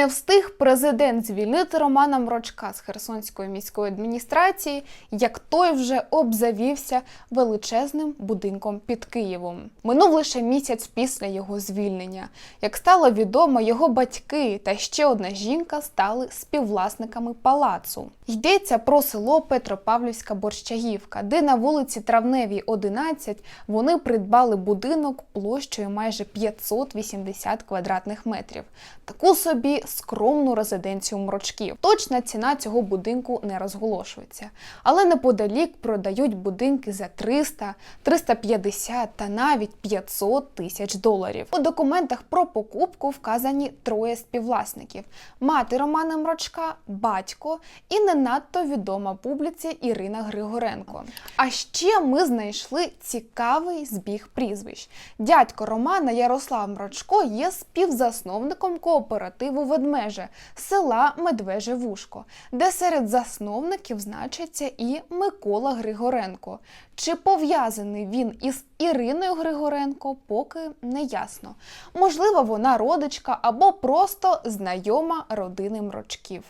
Не встиг президент звільнити Романа Мрочка з Херсонської міської адміністрації, як той вже обзавівся величезним будинком під Києвом. Минув лише місяць після його звільнення. Як стало відомо, його батьки та ще одна жінка стали співвласниками палацу. Йдеться про село Петропавлівська Борщагівка, де на вулиці Травневій, 11 вони придбали будинок площею майже 580 квадратних метрів. Таку собі скромну резиденцію мрочків. Точна ціна цього будинку не розголошується, але неподалік продають будинки за 300, 350 та навіть 500 тисяч доларів. У документах про покупку вказані троє співвласників: мати Романа Мрочка, батько і не надто відома публіці Ірина Григоренко. А ще ми знайшли цікавий збіг прізвищ. Дядько Романа Ярослав Мрочко є співзасновником кооперативу Ведмеже села Медвеже Вушко, де серед засновників значиться і Микола Григоренко. Чи пов'язаний він із Іриною Григоренко, поки не ясно. Можливо, вона родичка або просто знайома родини Мрочків.